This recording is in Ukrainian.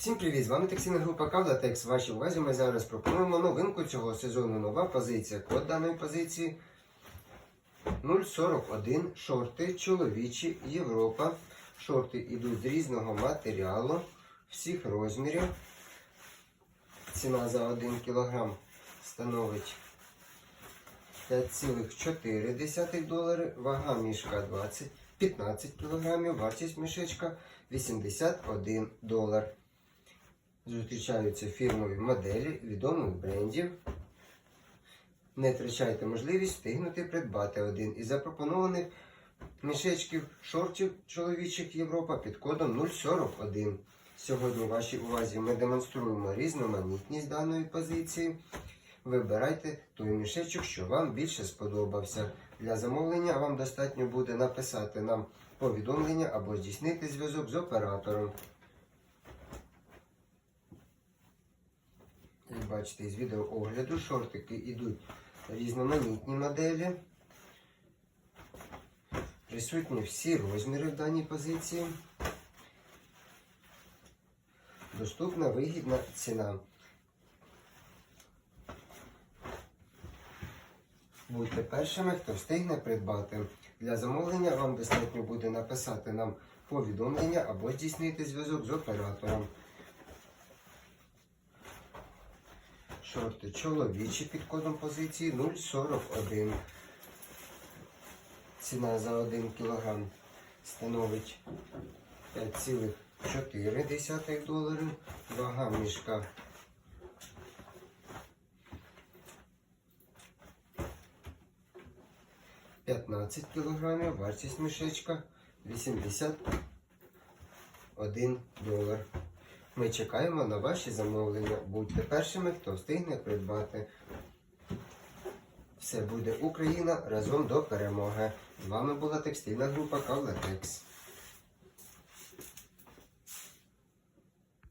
Всім привіт! З вами текстильна група Кавлатекс. Вашій увазі ми зараз пропонуємо новинку цього сезону. Нова позиція. Код даної позиції 041 шорти чоловічі Європа. Шорти йдуть з різного матеріалу, всіх розмірів. Ціна за 1 кг становить 5,4 долари, вага мішка 20, 15 кг, вартість мішечка 81 долар. Зустрічаються фірмові моделі відомих брендів. Не втрачайте можливість встигнути придбати один із запропонованих мішечків шортів чоловічих Європа під кодом 041. Сьогодні вашій увазі ми демонструємо різноманітність даної позиції. Вибирайте той мішечок, що вам більше сподобався. Для замовлення вам достатньо буде написати нам повідомлення або здійснити зв'язок з оператором. Бачите, із відеоогляду шортики йдуть різноманітні моделі. Присутні всі розміри в даній позиції. Доступна вигідна ціна. Будьте першими, хто встигне придбати. Для замовлення вам достатньо буде написати нам повідомлення або здійснити зв'язок з оператором. Шорти чоловічі під кодом позиції 0,41. Ціна за 1 кг становить 5,4 доларів. Вага мішка – 15 кг, вартість мішечка 81 долар. Ми чекаємо на ваші замовлення. Будьте першими, хто встигне придбати. Все буде Україна разом до перемоги. З вами була текстильна група Кавлатекс.